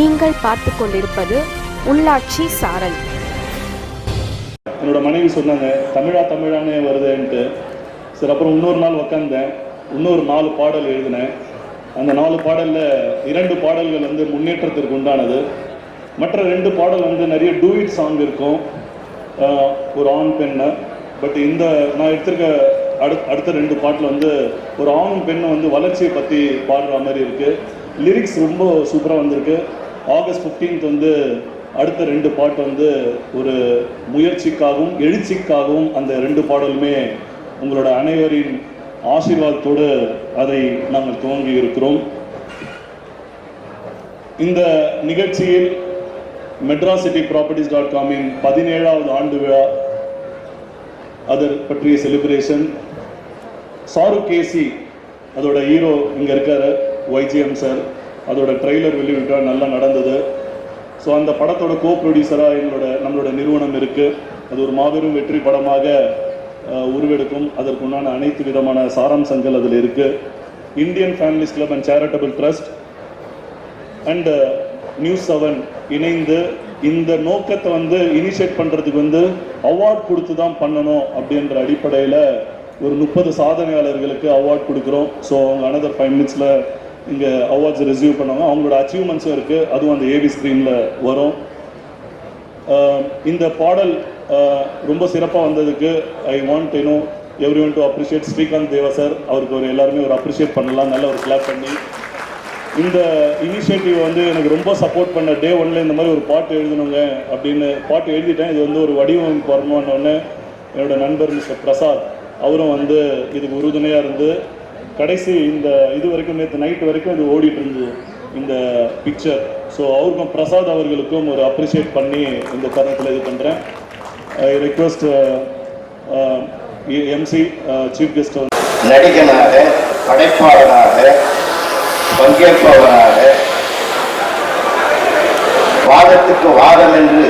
நீங்கள் பார்த்து கொண்டிருப்பது உள்ளாட்சி சாரல். என்னோட மனைவி சொன்னாங்க தமிழா தமிழானே வருதுன்ட்டு. சரி அப்புறம் இன்னொரு நாள் உக்காந்தேன். இன்னொரு நாலு பாடல் எழுதினேன். அந்த நாலு பாடலில் இரண்டு பாடல்கள் வந்து முன்னேற்றத்திற்கு உண்டானது. மற்ற ரெண்டு பாடல் வந்து நிறைய டூயிட் சாங் இருக்கும். ஒரு ஆண் பெண்ணை பட் இந்த நான் எடுத்திருக்க அடு அடுத்த ரெண்டு பாட்டில் வந்து ஒரு ஆணும் பெண்ணை வந்து வளர்ச்சியை பற்றி பாடுற மாதிரி இருக்குது லிரிக்ஸ் ரொம்ப சூப்பராக வந்திருக்கு. ஆகஸ்ட் 15th வந்து அடுத்த ரெண்டு பாட்டு வந்து ஒரு முயற்சிக்காகவும் எழுச்சிக்காகவும் அந்த ரெண்டு பாடலுமே உங்களோட அனைவரின் ஆசீர்வாதத்தோடு அதை நாங்கள் துவங்கி இருக்கிறோம். இந்த நிகழ்ச்சியில் மெட்ராசிட்டி ப்ராப்பர்ட்டிஸ் டாட் காமின் பதினேழாவது ஆண்டு விழா அது பற்றிய செலிப்ரேஷன் சாரு கேசி அதோட ஹீரோ இங்கே இருக்கார் ஒய்ஜிஎம் சார் அதோட ட்ரெய்லர் வெளியிட்டால் நல்லா நடந்தது. ஸோ அந்த படத்தோட கோ ப்ரொடியூசராக எங்களோட நம்மளோட நிறுவனம் இருக்குது அது ஒரு மாபெரும் வெற்றி படமாக உருவெடுக்கும். அதற்குண்டான அனைத்து விதமான சாராம்சங்கள் அதில் இருக்குது Indian families club and charitable trust and news seven இணைந்து இந்த நோக்கத்தை வந்து இனிஷியேட் பண்ணுறதுக்கு வந்து அவார்ட் கொடுத்து தான் பண்ணணும் அப்படின்ற அடிப்படையில் ஒரு முப்பது சாதனையாளர்களுக்கு அவார்ட் கொடுக்குறோம். ஸோ அவங்க அனதர் ஃபைவ் மினிட்ஸில் இங்கே அவார்ட்ஸ் ரிசீவ் பண்ணுவாங்க. அவங்களோட அச்சீவ்மெண்ட்ஸும் இருக்குது அதுவும் அந்த ஏவி ஸ்க்ரீனில் வரும். இந்த பாடல் ரொம்ப சிறப்பாக வந்ததுக்கு I want you know everyone to appreciate Srikanth Deva sir அவருக்கு ஒரு எல்லாருமே ஒரு அப்ரிஷியேட் பண்ணலாம். நல்ல ஒரு கிளாப் பண்ணி. இந்த இனிஷியேட்டிவ் வந்து எனக்கு ரொம்ப சப்போர்ட் பண்ண டே ஒன்ல இந்த மாதிரி ஒரு பாட்டு எழுதணுங்க அப்படின்னு பாட்டு எழுதிட்டேன். இது வந்து ஒரு வடிவமைப்பு வரணும்னு என்னோட நண்பர் மிஸ்டர் பிரசாத். அவரும் வந்து இதுக்கு உறுதுணையாக இருந்து கடைசி இந்த இது வரைக்கும் நேற்று நைட் வரைக்கும் இது ஓடிட்டு இருந்தது இந்த பிக்சர் ஸோ அவருக்கும் பிரசாத் அவர்களுக்கும் ஒரு அப்ரிஷியேட் பண்ணி இந்த தருணத்தில் இது பண்ணுறேன் I request MC chief guest நடிகனாக படைப்பாளனாக பங்கேற்பவனாக வாதத்துக்கு வாதம் என்று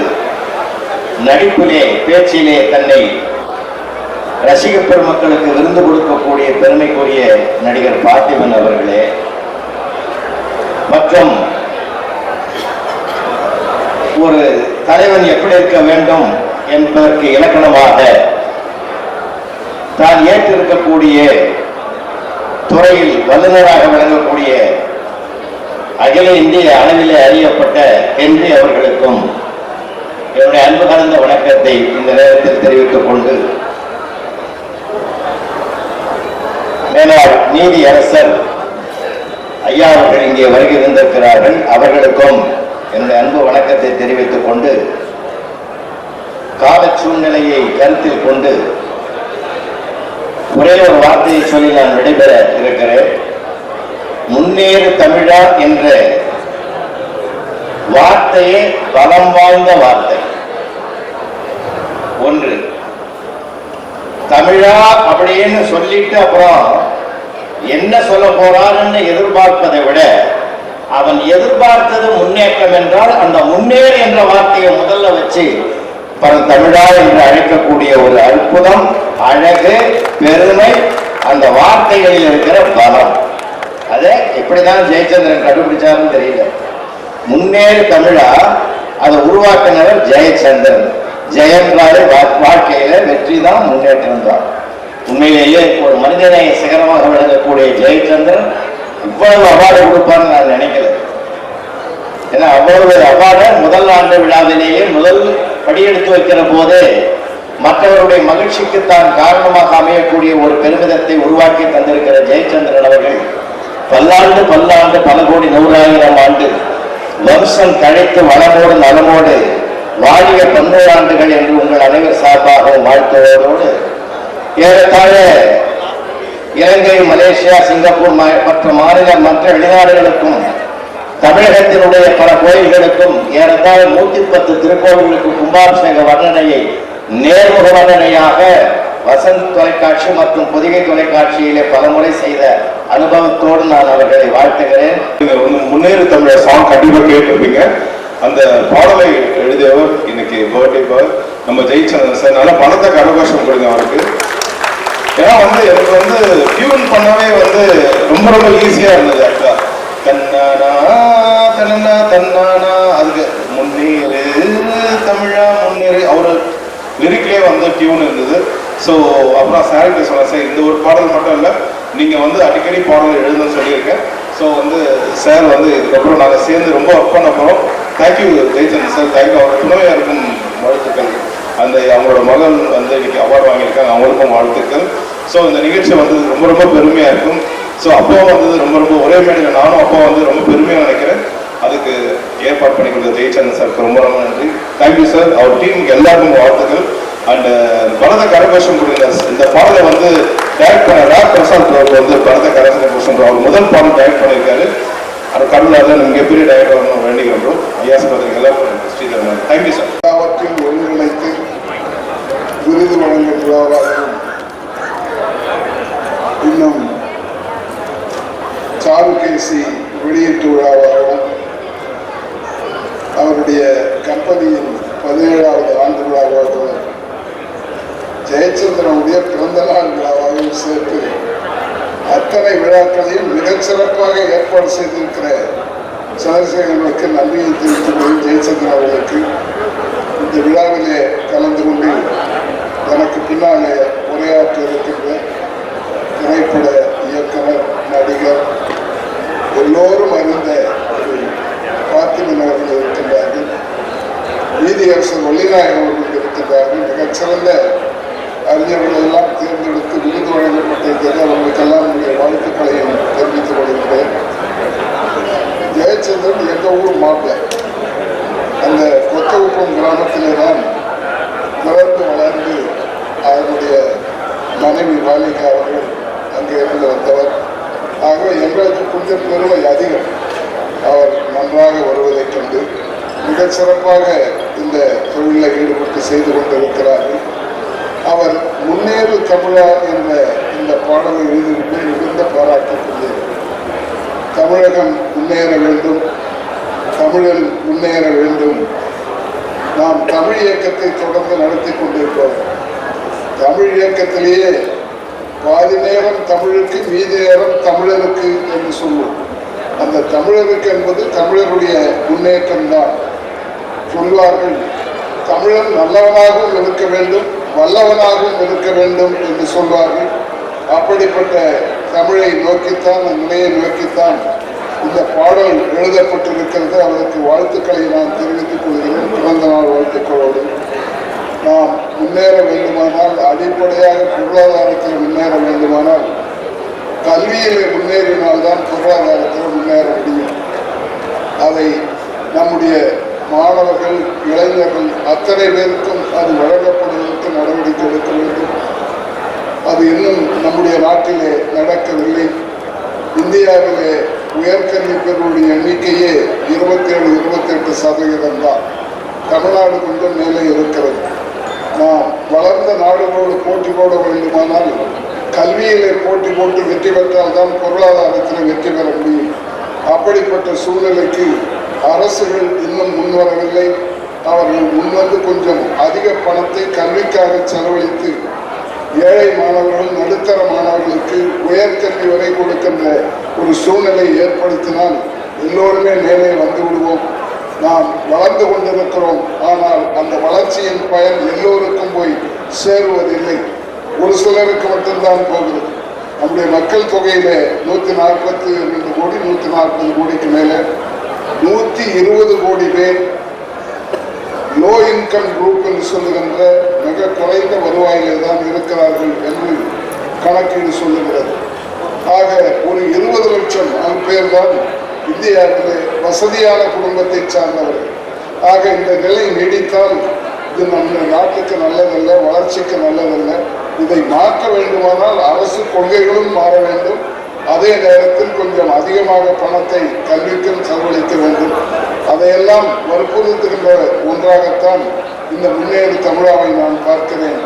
நடிப்பிலே பேச்சிலே தன்னை ரசிக பெருமக்களுக்கு விருந்து கொடுக்கக்கூடிய பெருமைக்குரிய நடிகர் பார்த்திபன் அவர்களே மற்றும் ஒரு தலைவன் எப்படி இருக்க வேண்டும் என்பதற்கு இலக்கணமாக தான் ஏற்றிருக்கக்கூடிய துறையில் வல்லுநராக விளங்கக்கூடிய அகில இந்திய அளவிலே அறியப்பட்ட ஹென்றி அவர்களுக்கும் என்னுடைய அன்பு கலந்த வணக்கத்தை இந்த நேரத்தில் தெரிவித்துக் கொண்டு மேலாள் நீதி அரசர் ஐயா அவர்கள் இங்கே வருகை இருந்திருக்கிறார்கள் அவர்களுக்கும் என்னுடைய அன்பு வணக்கத்தை தெரிவித்துக் கொண்டு கால சூழ்நிலையை கருத்தில் கொண்டு ஒரே ஒரு வார்த்தையை சொல்லி நான் விடைபெற இருக்கிறேன். முன்னேறு தமிழா என்ற வார்த்தையே பலம் வாய்ந்த வார்த்தை. ஒன்று தமிழா அப்படின்னு சொல்லிட்டு அப்புறம் என்ன சொல்ல போறான்னு எதிர்பார்ப்பதை விட அவன் எதிர்பார்த்தது முன்னேற்றம் என்றால் அந்த முன்னேறு என்ற வார்த்தையை முதல்ல வச்சு பல தமிழா என்று அழைக்கக்கூடிய ஒரு அற்புதம் அழகு பெருமை அந்த வார்த்தைகளில் இருக்கிற பலம். அதை இப்படிதான் ஜெயச்சந்திரன் கண்டுபிடிச்சாருன்னு தெரியல. முன்னேறு தமிழா அதை உருவாக்கினவர் ஜெயச்சந்திரன். ஜெயன்றாலே வாழ்க்கையில வெற்றி தான் முன்னேற்றம் தான் உண்மையிலேயே ஒரு மனிதனை சிகரமாக விளங்கக்கூடிய ஜெயச்சந்திரன் இவ்வளவு அவார்டு கொடுப்பான்னு நான் நினைக்கல. ஏன்னா அவ்வளவு அவார்டை முதல் ஆண்டு விழாவிலேயே முதல் படியெடுத்து வைக்கிற போதே மற்றவருடைய மகிழ்ச்சிக்கு தான் காரணமாக அமையக்கூடிய ஒரு பெருமிதத்தை உருவாக்கி தந்திருக்கிற ஜெயச்சந்திரன் அவர்கள் பல்லாண்டு பல்லாண்டு பல கோடி நூறாயிரம் ஆண்டு வம்சம் கழித்து வளமோடு நலமோடு வாழிய பன்னூறாண்டுகள் என்று உங்கள் அனைவர் சார்பாகவும் வாழ்த்துவதோடு ஏறத்தாழ இலங்கை மலேசியா சிங்கப்பூர் மா- மற்ற மாநில மற்ற வெளிநாடுகளுக்கும் தமிழகத்தினுடைய பல கோயில்களுக்கும் ஏறத்தாழ நூத்தி பத்து திருக்கோவில்களுக்கு கும்பாபிஷேக வர்ணனையை நேர்முக வர்ணனையாக வசந்த் தொலைக்காட்சி மற்றும் பொதிகை தொலைக்காட்சியிலே பலமுறை செய்த அனுபவத்தோடு நான் அவர்களை வாழ்த்துகிறேன். முன்னேறு தமிழர் சாங் கண்டிப்பாக கேட்டிருப்பீங்க. அந்த பாடலை எழுதியவர் இன்னைக்கு பர்த்டே பாய் நம்ம ஜெயிச்சந்திரன் சார் நல்லா பணத்தை கரகோஷம் கொடுங்க அவருக்கு. ஏன்னா வந்து எனக்கு வந்து டியூன் பண்ணவே வந்து ரொம்ப ரொம்ப ஈஸியா இருந்தது ஆக்சுவலா தன்னானா தன்னா தன்னானா அதுக்கு முன்னேறு தமிழா முன்னேறு அவர் லிரிக்லேயே வந்து டியூன் இருந்தது. ஸோ அப்புறம் சார்கிட்ட சொன்னேன் சார் இந்த ஒரு பாடல் மட்டும் இல்லை நீங்கள் வந்து அடிக்கடி பாடல் எழுதுன்னு சொல்லியிருக்கேன். ஸோ வந்து சார் வந்து இதுக்கப்புறம் நாங்கள் சேர்ந்து ரொம்ப ஒர்க் பண்ண போகிறோம் thank you Jayachandran sir. Thank you அவர் துணையாருக்கும் வாழ்த்துக்கள். அந்த அவங்களோட மகள் வந்து இன்னைக்கு அவார்டு வாங்கியிருக்காங்க. அவங்களுக்கும் வாழ்த்துக்கள். ஸோ இந்த நிகழ்ச்சி வந்து ரொம்ப ரொம்ப பெருமையாக இருக்கும். ஸோ அப்பாவும் வந்தது ரொம்ப ரொம்ப ஒரே மேடையில் நானும் அப்பா வந்து ரொம்ப பெருமையாக நினைக்கிறேன். அதுக்கு ஏற்பாடு பண்ணி கொடுத்த ஜெயச்சந்திரன் சாருக்கு ரொம்ப ரொம்ப நன்றி. தேங்க்யூ சார் அவர் டீமுக்கு எல்லாருக்கும் வாழ்த்துக்கள். அண்டு uh, பரத கரகோஷம் கொடுங்க இந்த பாடலை வந்து டைரக்ட் பண்ண ரா பிரசாத் அவருக்கு வந்து பரத கரகோஷம் அவர் முதல் பாடல் டைரக்ட் பண்ணியிருக்காரு. அந்த நீங்கள் மிகப்பெரிய டைரக்டர் வரணும் வேண்டிக்கிறோம் ஐயாஸ் பத்திரிகையில் ஸ்ரீதரன் தேங்க்யூ சார் எல்லாவற்றையும் ஒருங்கிணைத்து விருது வழங்கும் விழாவாகவும் இன்னும் சாருகேசி வெளியீட்டு விழாவாகவும் அவருடைய கம்பெனியின் பதினேழாவது ஆண்டு விழாவாகவும் ஜெயச்சந்திரனுடைய பிறந்த நாள் விழாவாகவும் சேர்த்து அத்தனை விழாக்களையும் மிகச்சிறப்பாக ஏற்பாடு செய்திருக்கிற சந்திரசேகரனுக்கு நன்றியை தெரிவித்துக் ஜெயச்சந்திரன் அவர்களுக்கு. இந்த விழாவிலே கலந்து கொண்டு எனக்கு பின்னாலே உரையாற்ற இருக்கின்ற திரைப்பட இயக்குனர் நடிகர் எல்லோரும் அறிந்த ஒரு அவர்கள் இருக்கின்றார்கள். நீதியரசர் ஒளிநாயகம் அவர்கள் இருக்கின்றார்கள். மிகச்சிறந்த அறிஞர்கள் எல்லாம் தேர்ந்தெடுத்து விருது வழங்கப்பட்டிருக்கிறது அவர்களுக்கெல்லாம் என்னுடைய வாழ்த்துக்களையும் தெரிவித்துக் கொள்கின்றேன். ஜெயச்சந்திரன் எங்கள் ஊர் மாப்பிள்ளை. அந்த கொத்தகுப்பம் கிராமத்திலே தான் பிறந்து வளர்ந்து அவருடைய மனைவி வாலிகா அவர்கள் அங்கே இருந்து வந்தவர். ஆகவே எங்களுக்கு கொஞ்சம் பெருமை அதிகம். அவர் நன்றாக வருவதைக் கண்டு மிகச் சிறப்பாக இந்த தொழிலில் ஈடுபட்டு செய்து கொண்டிருக்கிறார்கள். அவர் முன்னேறு தமிழா என்ற இந்த பாடலை எழுதிவிட்டு மிகுந்த பாராட்டக்கூடியது தமிழகம் முன்னேற வேண்டும் தமிழில் முன்னேற வேண்டும். நாம் தமிழ் இயக்கத்தை தொடர்ந்து நடத்தி கொண்டிருக்கிறோம். தமிழ் இயக்கத்திலேயே பாதி நேரம் தமிழுக்கு மீதி நேரம் தமிழருக்கு என்று சொல்லுவோம் அந்த தமிழருக்கு என்பது தமிழருடைய முன்னேற்றம்தான் சொல்வார்கள் தமிழன் நல்லவனாகவும் இருக்க வேண்டும் வல்லவனாகவும் இருக்க வேண்டும் என்று சொல்வார்கள். அப்படிப்பட்ட தமிழை நோக்கித்தான் அந்த நிலையை நோக்கித்தான் இந்த பாடல் எழுதப்பட்டிருக்கிறது. அவருக்கு வாழ்த்துக்களை நான் தெரிவித்துக் கொள்கிறேன். பிறந்த நாள் வாழ்த்துக்களோடு. நாம் முன்னேற வேண்டுமானால் அடிப்படையாக பொருளாதாரத்தில் முன்னேற வேண்டுமானால் கல்வியிலே முன்னேறினால்தான் பொருளாதாரத்தில் முன்னேற முடியும். அதை நம்முடைய மாணவர்கள் இளைஞர்கள் அத்தனை பேருக்கும் அது வழங்கப்படுவதற்கு நடவடிக்கை எடுக்க வேண்டும். அது இன்னும் நம்முடைய நாட்டிலே நடக்கவில்லை. இந்தியாவிலே உயர்கல்வி பெறுவடைய எண்ணிக்கையே இருபத்தேழு இருபத்தெட்டு சதவீதம் தான். தமிழ்நாடு கொஞ்சம் மேலே இருக்கிறது. நாம் வளர்ந்த நாடுகளோடு போட்டி போட வேண்டுமானால் கல்வியிலே போட்டி போட்டு வெற்றி பெற்றால்தான் பொருளாதாரத்தில் வெற்றி பெற முடியும். அப்படிப்பட்ட சூழ்நிலைக்கு அரசுகள் இன்னும் முன்வரவில்லை. அவர்கள் முன்வந்து கொஞ்சம் அதிக பணத்தை கல்விக்காக செலவழித்து ஏழை மாணவர்கள் நடுத்தர மாணவர்களுக்கு உயர்கல்வி வரை கொடுக்கின்ற ஒரு சூழ்நிலை ஏற்படுத்தினால் எல்லோருமே மேலே வந்து விடுவோம். நாம் வளர்ந்து கொண்டிருக்கிறோம். ஆனால் அந்த வளர்ச்சியின் பயன் எல்லோருக்கும் போய் சேருவதில்லை. ஒரு சிலருக்கு மட்டும்தான் போகிறது. நம்முடைய மக்கள் தொகையில நூத்தி நாற்பத்தி ரெண்டு கோடி நூத்தி நாற்பது கோடிக்கு மேலே நூத்தி இருபது கோடி பேர் லோ இன்கம் குரூப் என்று சொல்லுகின்ற மிக குறைந்த வருவாயிலே தான் இருக்கிறார்கள் என்று கணக்கீடு சொல்லுகிறது. ஆக ஒரு இருபது லட்சம் பேர் தான் இந்தியாவிலே வசதியான குடும்பத்தை சார்ந்தவர்கள். ஆக இந்த நிலை நீடித்தால் இது நம்ம நாட்டுக்கு நல்லதல்ல வளர்ச்சிக்கு நல்லதல்ல. இதை மாற்ற வேண்டுமானால் அரசு கொள்கைகளும் மாற வேண்டும். அதே நேரத்தில் கொஞ்சம் அதிகமாக பணத்தை கல்விக்கும் செலவழிக்க வேண்டும். அதையெல்லாம் வற்புறுத்துகின்ற ஒன்றாகத்தான் இந்த முன்னேறு தமிழாவை நான் பார்க்கிறேன்.